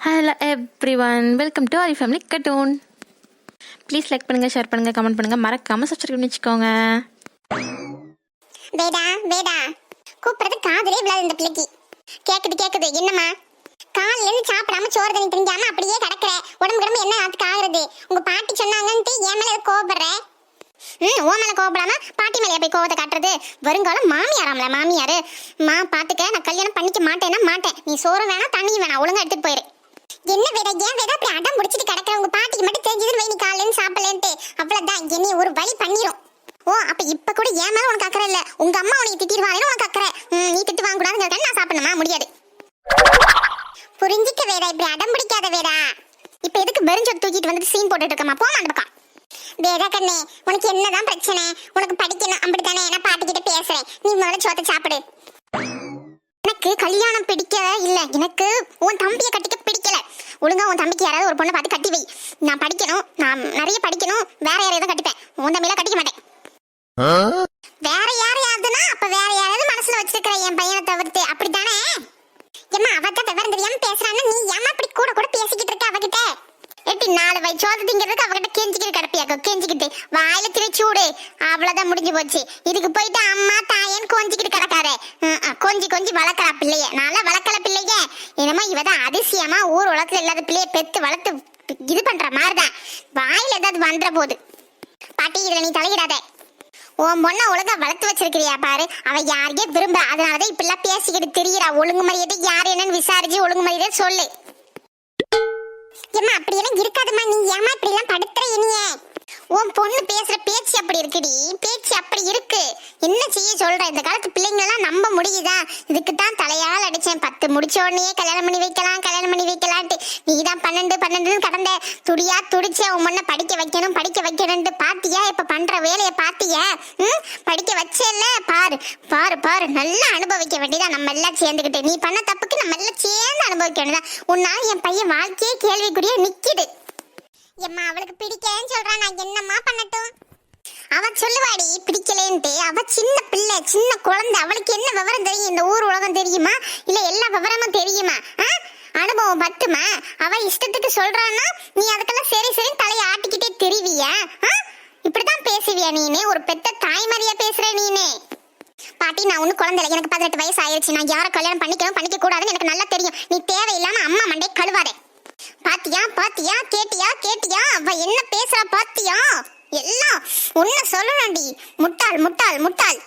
Hello everyone welcome to Aari family கட்டூன் please like பண்ணுங்கள் share பண்ணுங்கள் comment பண்ணுங்கள் மறக்காமல் சப்ஸ்கிரைப் பண்ணி வச்சுக்கோங்க. வேடா வேடா. கூப்பிடுறது காதலே விழாது இந்த பிள்ளைக்கு. கேக்குது கேக்குது. என்னம்மா? காலையில இருந்து சாப்பிடாம சோறு தண்ணி திங்காம அப்படியே கிடக்குற. உடம்பு கிடம்பு என்ன ஆத்துக்கு ஆகுறது? உங்க பாட்டி சொன்னாங்கன்ட்டு என் மேல கோபப்படுற ம் ஓ மேல கோபப்படாம பாட்டி மேல போய் கோவத்தை காட்டுறது? வருங்காலம் மாமியாராம்ல மாமியாரு. மா பாத்துக்க. நான் கல்யாணம் பண்ணிக்க மாட்டேன்னா மாட்டேன். நீ சோறு வேணாம் தண்ணியும் வேணாம். ஒழுங்கா எடுத்துட்டு போயிரு. என்ன விதை? ஏன் விதை அப்படி அடம் முடிச்சிட்டு கிடக்குற? உங்க பாட்டிக்கு மட்டும் தெரிஞ்சதுன்னு வை நீ காலையில சாப்பிடலன்ட்டு. அவ்வளவுதான். என்னைய ஒரு வழி பண்ணிரும். ஓ அப்ப இப்ப கூட ஏன் மேல உனக்கு அக்கறை இல்ல. உங்க அம்மா உனக்கு திட்டிடுவாங்க உனக்கு அக்கறை. நீ திட்டு வாங்க கூடாதுங்கிறதுக்கு நான் சாப்பிடணுமா? முடியாது. புரிஞ்சிக்க வேடா இப்படி அடம் பிடிக்காத வேடா இப்ப எதுக்கு வெறிஞ்சொட்டு தூக்கிட்டு வந்து சீன் போட்டுட்டு இருக்கமா போமா அந்த பக்கம். வேடா கண்ணே உனக்கு என்னதான் பிரச்சனை? உனக்கு படிக்கணும். அப்படித்தானே? நான் பாட்டிக்கிட்ட பேசுறேன். நீ முதல்ல சோத்த சாப்பிடு. எனக்கு கல்யாணம் பிடிக்க இல்ல. எனக்கு உன் தம்பியை கட்டிக்க ஒழுங்கா உன் தம்பிக்கு யாராவது ஒரு பொண்ணை பார்த்து கட்டி வை. நான் படிக்கணும். நான் நிறைய படிக்கணும். வேற யாரையாவது கட்டிப்பேன். உன் தம்பியெல்லாம் கட்டிக்க மாட்டேன். வேற யாரையாவதுன்னா அப்ப வேற யாராவது மனசுல வச்சிருக்கிற என் பையனை தவிர்த்து. அப்படித்தானே? ஏம்மா அவட்ட விவரம் தெரியாம பேசுறான்னு நீ ஏமா இப்படி கூட கூட பேசிக்கிட்டு இருக்க அவகிட்ட? எட்டி நாலு வய சோறு திங்கிறதுக்கு அவகிட்ட கெஞ்சிக்கிட்டு கிடப்பியாக்கோ? கெஞ்சிக்கிட்டு. வாயில திரிச்சூடு அவ்வளவுதான் முடிஞ்சு போச்சு. இதுக்கு போயிட்டு அம்மா தாயன்னு கொஞ்சிக்கிட்டு ம், கொஞ்சி கொஞ்சி வளர்க்கறா பிள்ளைய. பிள்ளைய தான் அதிசயமா ஊர் உலகத்துல இல்லாத பிள்ளைய பெத்து வளர்த்து இது பண்ற மாதிரிதான். வாயில ஏதாவது வந்துற போது. பாட்டி இதுல நீ தலையிடாத. உன் பொண்ணை ஒழுங்கா வளர்த்து வச்சிருக்கிறியா பாரு. அவ யாரையே விரும்ப அதனாலதான் இப்படிலாம் பேசிக்கிட்டு தெரியுறா. ஒழுங்கு மரியாதை யார் என்னன்னு விசாரிச்சு ஒழுங்கு மரியாதை சொல்லு. ஏமா அப்படியெல்லாம் இருக்காதும்மா. நீ ஏமா இப்படி எல்லாம் படுத்துற இனியே? உன் பொண்ணு பேசுற பேச்சு அப்படி இருக்குடி. பேச்சு அப்படி இருக்கு. என்ன செய்ய சொல்ற? இந்த காலத்து பிள்ளைங்களெல்லாம் நம்ப முடியுதா? இதுக்கு தான் தலையால் அடிச்சேன். பத்து முடிச்ச உடனே கல்யாணம் பண்ணி வைக்கலாம் கல்யாணம் பண்ணி வைக்கலான்ட்டு. நீ தான் பன்னெண்டு பன்னெண்டுன்னு கடந்த. துடியா துடிச்சு உன் முன்ன படிக்க வைக்கணும் படிக்க வைக்கணும்ட்டு பாத்தியா? இப்ப பண்ற வேலையை பாத்தியா? ம்? படிக்க வச்சேல்ல? பாரு பாரு பாரு. நல்லா அனுபவிக்க வேண்டியதா நம்ம எல்லாம் சேர்ந்துக்கிட்டு. நீ பண்ண தப்புக்கு நம்ம எல்லாம் சேர்ந்து அனுபவிக்க வேண்டியதா? உன்னால என் பையன் வாழ்க்கையே கேள்விக்குரிய நிக்கிது. எம்மா அவளுக்கு பிடிக்கலன்னு சொல்றா நான் என்னம்மா பண்ணட்டும்? அவ சொல்லுவாடி பிடிக்கலேன்ட்டு. அவ சின்ன பிள்ளை சின்ன குழந்தை அவளுக்கு என்ன விவரம் தெரியும்? இந்த ஊர் உலகம் தெரியுமா? இல்ல எல்லா விவரமும் தெரியுமா? அனுபவம் பத்துமா அவ இஷ்டத்துக்கு சொல்றான்னா நீ அதுக்கெல்லாம் சரி சரி தலையை ஆட்டிக்கிட்டே தெரிவியா? இப்படிதான் பேசுவியா நீனே? ஒரு பெத்த தாய்மறியா பேசுற நீனே. பாட்டி நான் ஒன்னும் குழந்தை எனக்கு பதினெட்டு வயசு ஆயிருச்சு. நான் யாரை கல்யாணம் பண்ணிக்கணும் பண்ணிக்க கூடாதுன்னு எனக்கு நல்லா தெரியும். நீ தேவையில்லாம அம்மா மண்டை கழுவாதே. பாத்தியா பாத்தியா கேட்டியா கேட்டியா? அவ என்ன பேசுறா பாத்தியா? எல்லாம் உன்ன சொல்லணும்டி. முட்டாள் முட்டாள் முட்டாள்.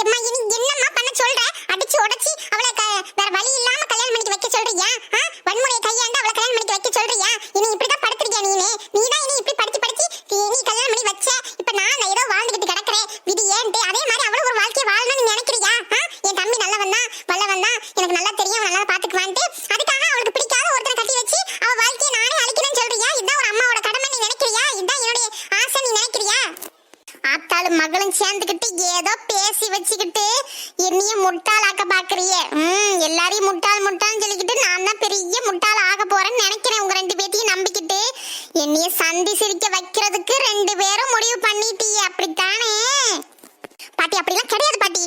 எம்மா இனி என்ன பண்ண சொல்ற அடிச்சு உடைச்சி அவளை க- வேற வழி இல்லாம கல்யாணம் பண்ணிக்க வைக்க சொல்றியா ஆ? வன்முறையை கையாண்டு அவளை கல்யாணம் பண்ணிக்க வைக்க சொல்றியா இனி இப்படிதான் படுத்துறியா நீனே நீ தான் இனி இப்படி படிச்சு படிச்சு நீ- நீ கல்யாணம் பண்ணி வச்ச இப்ப நான் ஏதோ வாழ்ந்துகிட்டு கிடக்குறேன் விதி ஏன்ட்டு அதே மாதிரி அவளும் ஒரு வாழ்க்கையை வாழணும்னு நீ நினைக்கிறியா ஆ? என் தம்பி நல்லவன் தான் வல்லவன் தான் எனக்கு நல்லா தெரியும் அவன் நல்லா பாத்துக்குவான்ட்டு அதுக்காக அவளுக்கு பிடிக்காத ஒருத்தனை கட்டி வச்சு அவ வாழ்க்கையை நானே அழிக்கணும்னு சொல்றியா இதான் ஒரு அம்மாவோட கடமை நீ நினைக்கிறியா இதான் என்னுடைய ஆசை நீ நினைக்கிறியா ஆத்தாளும் மகளும் சேர்ந்துக்கிட்டு ஏதோ வச்சுக்கிட்டு என்னையும் முட்டாளாக்க பாக்குறிய ம் எல்லாரையும் முட்டாள் முட்டாள்னு சொல்லிக்கிட்டு நான் தான் பெரிய முட்டாள் ஆக போறேன்னு நினைக்கிறேன் உங்க ரெண்டு பேத்தையும் நம்பிக்கிட்டு. என்னைய சந்தி சிரிக்க வைக்கிறதுக்கு ரெண்டு பேரும் முடிவு பண்ணிட்டீங்க. அப்படித்தானே? பாட்டி அப்படிலாம் கிடையாது பாட்டி.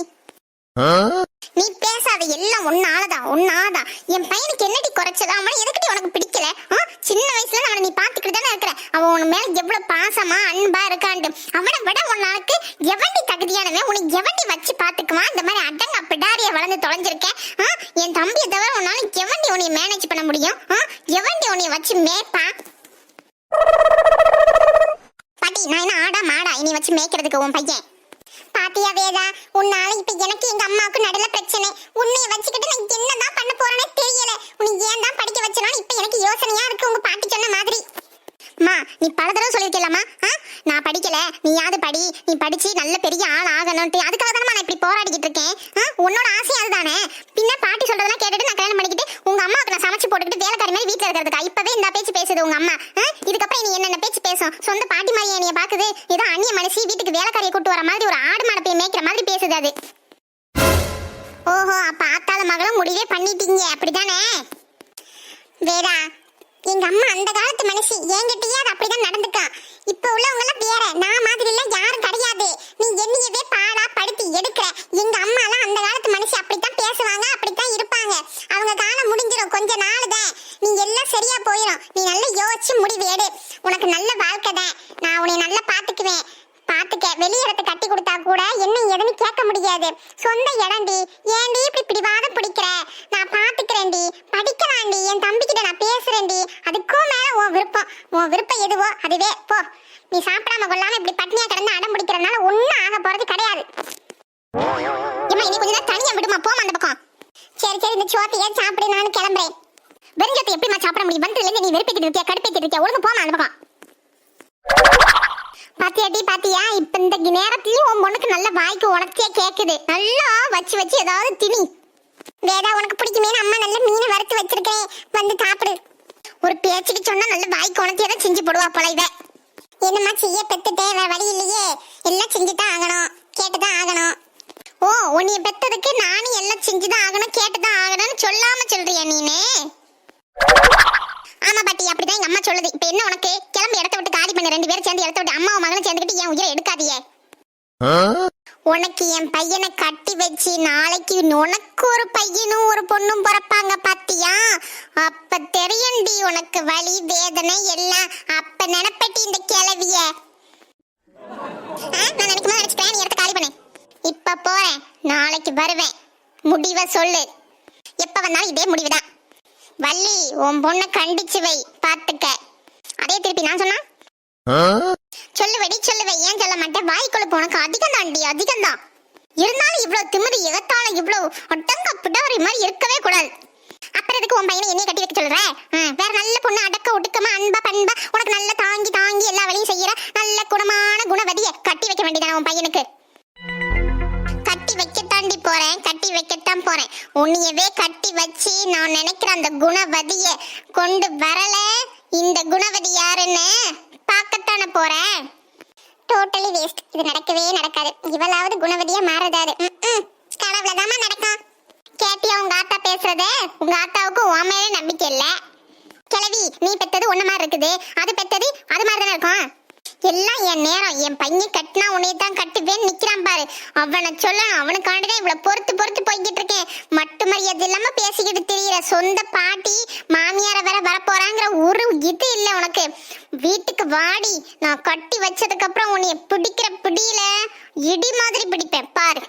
நீ பேசாத எல்லாம் ஒன்னாலதான் ஒன்னாலதான் என் பையனுக்கு என்னடி குறைச்சதா அவன் எதுக்கிட்ட உனக்கு பிடிக்கல? சின்ன வயசுல அவனை நீ பாத்துக்கிட்டு தானே இருக்கிற? அவன் உன் மேல எவ்வளவு பாசமா அன்பா இருக்கான்ட்டு. அவனை விட உன்னாளுக்கு எவண்டி தகுதியானவன்? உனக்கு எவண்டி வச்சு பாத்துக்குவான் இந்த மாதிரி அடங்க பிடாரிய வளர்ந்து தொலைஞ்சிருக்கேன் ஆ? என் தம்பியை தவிர உன்னால எவண்டி உன்னை மேனேஜ் பண்ண முடியும்? எவண்டி உன்னை வச்சு மேய்ப்பா? பாட்டி நான் என்ன ஆடா மாடா? இனி வச்சு மேய்க்கிறதுக்கு உன் பையன்? பாத்தியா வேதா? உன்னால இப்ப எனக்கு எங்க அம்மாவுக்கு நடுல பிரச்சனை. உன்னைய வச்சுக்கிட்டு நான் என்னதான் பண்ண போறேனே தெரியல. உன்னை ஏன் தான் படிக்க வச்சனாலும் இப்ப எனக்கு யோசனையா இருக்கு உங்க பாட்டி சொன்ன மாதிரி. மா நீ பல தடவை சொல்லிருக்கலாமா நான் படிக்கல. நீயாவது படி. நீ படிச்சு நல்ல பெரிய ஆள் ஆகணும்ட்டு. அதுக்காக தானே நான் இப்படி போராடிக்கிட்டு இருக்கேன். உன்னோட ஆசை அதுதானே? பின்ன பாட்டி சொல்றதெல்லாம் கேட்டுட்டு நான் கல்யாணம் பண்ணிக்கிட்டு உங்க அம்மாவுக்கு நான் சமைச்சு போட்டுக்கிட்டு வேலைக்காரி மாதிரி வீட்டுல இருக்கிறதுக்கா இப்பவே இந்த பேச்சு பேசுது உங்க அம்மா. இதுக்கப்புறம் நீ என்னென்ன பேச்சு பேசும்? சொந்த பாட்டி மாதிரி என்னைய பாக்குது? ஏதோ அந்நிய மனுஷி வீட்டுக்கு வேலைக்காரியை கூட்டு வர மாதிரி ஒரு ஆடு மாடை போய் மேய்க்கிற மாதிரி பேசுது அது. ஓஹோ அப்ப ஆத்தால மகளும் முடிவே பண்ணிட்டீங்க. அப்படிதானே? வேடா எங்க அம்மா அந்த காலத்து மனுஷி என்கிட்டயே அது அப்படிதான் நடந்துக்கா. இப்ப உள்ளவங்க எல்லாம் வேற. நான் மாதிரி எல்லாம் யாரும் கிடையாது நீ என்னையவே பாடா படுத்தி எடுக்கிற எங்க அம்மா எல்லாம் அந்த காலத்து மனுஷி அப்படித்தான் பேசுவாங்க அப்படித்தான் இருப்பாங்க அவங்க காலம் முடிஞ்சிரும் கொஞ்ச நாள் தான் நீ எல்லாம் சரியா போயிடும் நீ நல்லா யோசிச்சு முடிவு எடு உனக்கு நல்ல வாழ்க்கை தான் நான் உன்னை நல்லா பாத்துக்குவேன் இருக்கேன் வெளி இடத்தை கட்டி கொடுத்தா கூட என்ன எதுன்னு கேட்க முடியாது. சொந்த இடம்டி. ஏன்டி இப்படி பிடிவாதம் பிடிக்கிற? நான் பாத்துக்கிறேன்டி. படிக்கலாம்டி. என் தம்பிக்கிட்ட நான் பேசுறேன்டி. அதுக்கும் மேல உன் விருப்பம். உன் விருப்பம் எதுவோ அதுவே. போ. நீ சாப்பிடாம கொள்ளாம இப்படி பட்னியா கிடந்து அடம் பிடிக்கிறதுனால ஒன்றும் ஆக போறது கிடையாது. ஏமா இனி கொஞ்ச நேரம் தனியா விடுமா? போமா அந்த பக்கம். சரி சரி இந்த சோத்தையே சாப்பிடு நான் கிளம்புறேன். வெறுஞ்சத்தை எப்படிமா சாப்பிட முடியும்? வந்ததுல இருந்து நீ வெறுப்பேத்திட்டு இருக்கியா? கடுப்பேத்திட்டு இருக்கியா? ஒழுங்கு போமா அந்த பக்கம். பாத்தியா இப்ப இந்த நேரத்துலயும் உன் பொண்ணுக்கு நல்ல வாய்க்கு உனக்கே கேக்குது? நல்லா வச்சு வச்சு ஏதாவது திணி. வேதா உனக்கு பிடிக்குமே அம்மா நல்ல மீனை வறுத்து வச்சிருக்கேன் வந்து சாப்பிடு. ஒரு பேச்சுக்கு சொன்னா நல்ல வாய்க்கு உனக்கே தான் செஞ்சு போடுவா போல இவ. என்னம்மா செய்ய பெத்துட்டே? வேற வழி இல்லையே. எல்லாம் செஞ்சுதான் ஆகணும். கேட்டுதான் ஆகணும். ஓ உன்னைய பெத்ததுக்கு நானும் எல்லாம் செஞ்சுதான் ஆகணும் கேட்டுதான் ஆகணும்னு சொல்லாம சொல்றியா நீனு? ஆமா பாட்டி அப்படிதான் எங்க அம்மா சொல்லுது. இப்ப என்ன உனக்கு? கிளம்பி இடத்த விட்டு காலி பண்ண. ரெண்டு பேரும் சேர்ந்து இடத்த விட்டு அம்மாவும் மகனும் சேர்ந்துக்கிட்டு என் உயிரை எடுக்காதியே உனக்கு என் பையனை கட்டி வச்சு நாளைக்கு உனக்கு ஒரு பையனும் ஒரு பொண்ணும் பிறப்பாங்க பாத்தியா? அப்ப தெரியும்டி உனக்கு வலி வேதனை எல்லாம். அப்ப நினைப்பட்டி இந்த கிளவிய நான் நினைக்கும்போது நினைச்சுட்டேன் நீ இடத்த காலி பண்ணு. இப்ப போறேன். நாளைக்கு வருவேன். முடிவை சொல்லு. எப்ப வந்தாலும் இதே முடிவுதான். வள்ளி உன் பொண்ணை கண்டிச்சு வை பாத்துக்க. அதே திருப்பி நான் சொன்னா? சொல்லுவடி சொல்லுவே ஏன் சொல்ல மாட்டேன்? வாய்க்குள்ள உனக்கு அதிகம் தாண்டி அதிகம் தான். இருந்தாலும் இவ்வளவு திமிரு எகத்தால இவ்வளவு ஒட்டங்க பிடவரி மாதிரி இருக்கவே கூடாது. அப்புறம் எதுக்கு உன் பையனை என்னைய கட்டி வைக்க சொல்ற? வேற நல்ல பொண்ணு அடக்க ஒடுக்கமா அன்பா பண்பா உனக்கு நல்ல தாங்கி தாங்கி எல்லா வேலையும் செய்யற நல்ல குணமான குணவதிய கட்டி வைக்க வேண்டியதான உன் பையனுக்கு? உன்னையவே கட்டி வச்சு நான் நினைக்கிற அந்த குணவதிய கொண்டு வரல. இந்த குணவதி யாருன்னு பார்க்கத்தானே போறேன். டோட்டலி வேஸ்ட் இது நடக்கவே நடக்காது. இவளாவது குணவதியா மாறதாது கடவுள நடக்கும். கேட்டியா உங்க ஆத்தா பேசுறது? உங்க ஆத்தாவுக்கு உன் மேல நம்பிக்கை இல்ல. கிழவி நீ பெத்தது ஒன்று மாதிரி இருக்குது. அது பெத்தது அது மாதிரி தானே இருக்கும். எல்லாம் என் நேரம். என் பையன் கட்டினா உன்னை தான் கட்டுவேன்னு நிக்கிறான் பாரு. அவனை சொல்ல அவனுக்காண்டிதான் இவ்வளவு பொறுத்து பொறுத்து போய்கிட்டு இருக்கேன். மட்டு மரியாதை இல்லாம பேசிக்கிட்டு திரியிற சொந்த பாட்டி மாமியார வேற வரப்போறாங்கிற ஒரு இது இல்ல உனக்கு. வீட்டுக்கு வாடி. நான் கட்டி வச்சதுக்கு அப்புறம் உன்னைய பிடிக்கிற பிடியில இடி மாதிரி பிடிப்பேன். பாரு.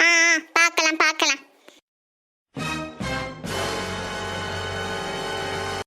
ஆ ஆ, பார்க்கலாம் பார்க்கலாம்.